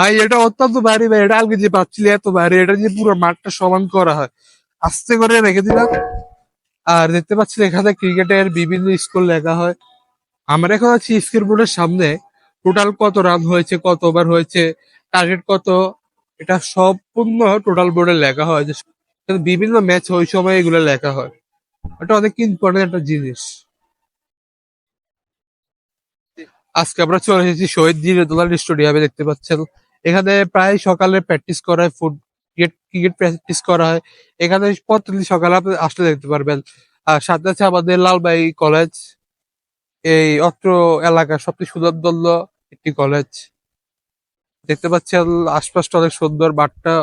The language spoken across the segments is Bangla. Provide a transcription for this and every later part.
ভাই, এটা অত্যন্ত ভারী ভাই, এটা আগে যে পাচ্ছিল এত ভারী, এটা যে পুরো মাঠটা সমান করা হয়। আস্তে করে রেখে দিলাম। আর দেখতে পাচ্ছি এখানে ক্রিকেটের বিভিন্ন স্কুল লেখা হয়। আমরা এখন আছি স্কেট বোর্ডের সামনে। টোটাল কত রান হয়েছে, কত ওভার হয়েছে টার্গেট কত, এটা সম্পূর্ণ টোটাল বোর্ডে লেখা হয়। যে বিভিন্ন ম্যাচ ওই সময় এগুলো লেখা হয়। এটা অনেক ইম্পর্টেন্ট একটা জিনিস। আজকে আমরা চলে এসেছি শহীদ জিরোদোলার স্টেডিয়ামে, দেখতে পাচ্ছেন। এখানে প্রায় সকালে প্র্যাকটিস করা হয় ফুট ক্রিকেট ক্রিকেট প্র্যাকটিস করা হয়। এখানে প্রতিদিন সকালে আপনি আসলে দেখতে পারবেন। আর সাথে আছে আমাদের লালবাই কলেজ এই অত্র এলাকার সবচেয়ে সুদর্দল্য একটি কলেজ দেখতে পাচ্ছেন, আশপাশটা অনেক সুন্দর, মাঠটা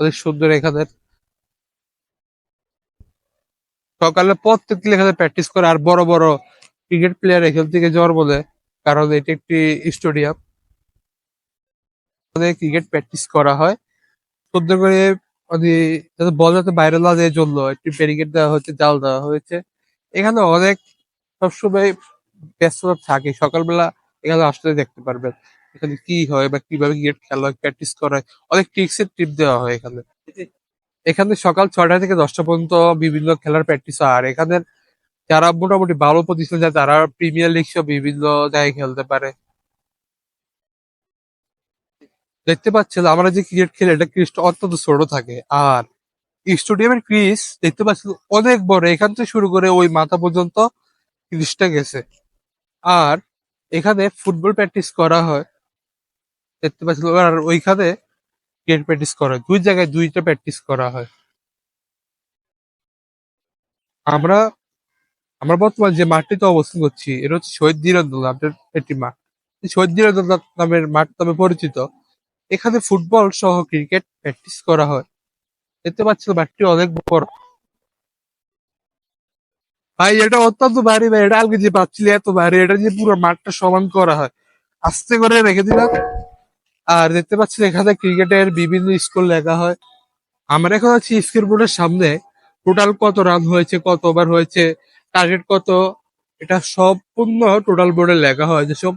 অনেক সুন্দর এখানে। সকালে প্রত্যেকদিন এখানে প্র্যাকটিস করে, আর বড় বড় ক্রিকেট প্লেয়ার এখান থেকে জন্ম নেয়, কারণ এটি একটি স্টেডিয়াম ক্রিকেট প্র্যাকটিস করা হয়। সদ্য করে মানে যাতে বল যাতে বাইরে না যায় জন্য একটি ব্যারিকেড দেওয়া হয়েছে, জাল দেওয়া হয়েছে। এখানে অনেক সবসময় ব্যস্ততা থাকে। সকালবেলা এখানে আসলে দেখতে পারবেন এখানে কি হয় বা কীভাবে ক্রিকেট খেলা হয় প্র্যাকটিস করা হয়। অনেক ট্রিক্স এর টিপ দেওয়া হয় এখানে। এখানে সকাল ছয়টা থেকে দশটা পর্যন্ত বিভিন্ন খেলার প্র্যাকটিস হয়। আর এখানে যারা মোটামুটি ভালো প্রতিষ্ঠান যায়, তারা প্রিমিয়ার লিগ সহ বিভিন্ন জায়গায় খেলতে পারে। দেখতে পাচ্ছেন, আমরা যে ক্রিকেট খেলে, এটা ক্রিজটা অত্যন্ত ছোট থাকে। আর স্টেডিয়ামের ক্রিজ দেখতে পাচ্ছেন, অনেক বড়। এখান থেকে শুরু করে ওই মাথা পর্যন্ত ক্রিজটা গেছে। আর এখানে ফুটবল প্র্যাকটিস করা হয়। দেখতে পাচ্ছেন, আর ওইখানে ক্রিকেট প্র্যাকটিস করা হয়। দুই জায়গায় দুইটা প্র্যাকটিস করা হয়। আমরা আমরা বর্তমান যে মাঠটিতে অবস্থান করছি, এটা হচ্ছে শহীদ দিনাজপুর নামের একটি মাঠ। শহীদ দিনাজপুর নামের মাঠ নামে পরিচিত। এখানে ফুটবল সহ ক্রিকেট প্র্যাকটিস করা হয়। দেখতে পাচ্ছেন মাঠটি অনেক বড়। ভাই, এটা অত্যন্ত ভারী ভাই, এটা আগে যে পাচ্ছিল এত ভারী, এটা যে পুরো মাঠটা সমান করা হয়। আস্তে করে রেখে দিলাম। আর দেখতে পাচ্ছেন এখানে ক্রিকেটের বিভিন্ন স্কুল লেখা হয়। আমরা এখন আছি স্কেট বোর্ডের সামনে। টোটাল কত রান হয়েছে, কত ওভার হয়েছে টার্গেট কত, এটা সম্পূর্ণ টোটাল বোর্ডে লেখা হয় যেসব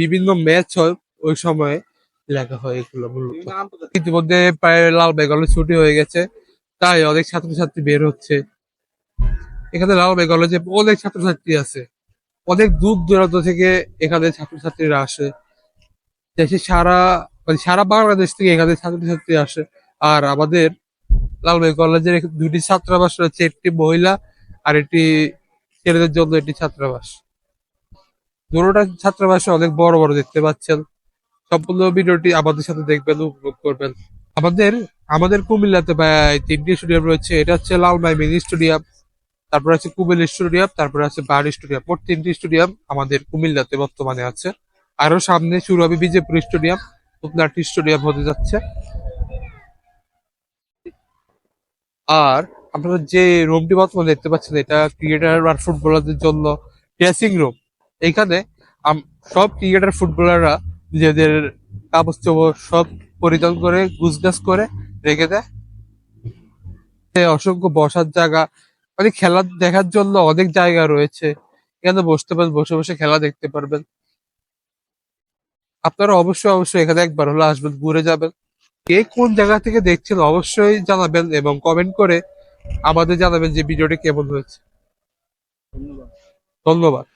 বিভিন্ন ম্যাচ হয় ওই সময়ে। লেখা হয় এগুলো মূলত। ইতিমধ্যে প্রায় লাল বেঙ্গলের ছুটি হয়ে গেছে। তাই অনেক ছাত্রছাত্রী বের হচ্ছে। এখানে লাল বেঙ্গলে যে অনেক ছাত্রছাত্রী আছে অনেক দূর দূরান্ত থেকে এখানে ছাত্রছাত্রীরা আসে। দেশে সারা মানে সারা বাংলাদেশ থেকে এখানে ছাত্রছাত্রী আসে। আর আমাদের লালবাই কলেজের দুটি ছাত্রাবাস রয়েছে একটি মহিলা আর একটি ছেলেদের জন্য একটি ছাত্রাবাস। দুটোটা ছাত্রাবাসে অনেক বড় বড় দেখতে পাচ্ছেন। সম্পূর্ণ ভিডিওটি আমাদের সাথে দেখবেন, উপভোগ করবেন। আমাদের আমাদের কুমিল্লাতে প্রায় তিনটি স্টেডিয়াম রয়েছে। এটা হচ্ছে লালমাই মিনি স্টেডিয়াম, তারপর আছে কুমিল স্টেডিয়াম, তারপর আছে বাহার স্টেডিয়াম। মোট তিনটি স্টেডিয়াম আমাদের কুমিল্লাতে বর্তমানে আছে। আরও সামনে শুরু হবে বিজেপুর স্টেডিয়াম একটি স্টেডিয়াম হতে যাচ্ছে। আর আপনারা যে রুমটি বর্তমানে দেখতে পাচ্ছেন, এটা ক্রিকেটার আর ফুটবলারদের জন্য ড্রেসিং রুম এখানে সব ক্রিকেটার, ফুটবলাররা নিজেদের কাগজ চোপড় সব পরিধান করে, গুছগাছ করে রেখে দেয়। অসংখ্য বসার জায়গা অনেক খেলা দেখার জন্য অনেক জায়গা রয়েছে। এখানে বসতে পারেন, বসে বসে খেলা দেখতে পারবেন। আপনারা অবশ্যই অবশ্যই এখানে একবার হলে আসবেন, ঘুরে যাবেন। কে কোন জায়গা থেকে দেখছেন অবশ্যই জানাবেন এবং কমেন্ট করে আমাদের জানাবেন যে ভিডিওটি কেমন হয়েছে। ধন্যবাদ।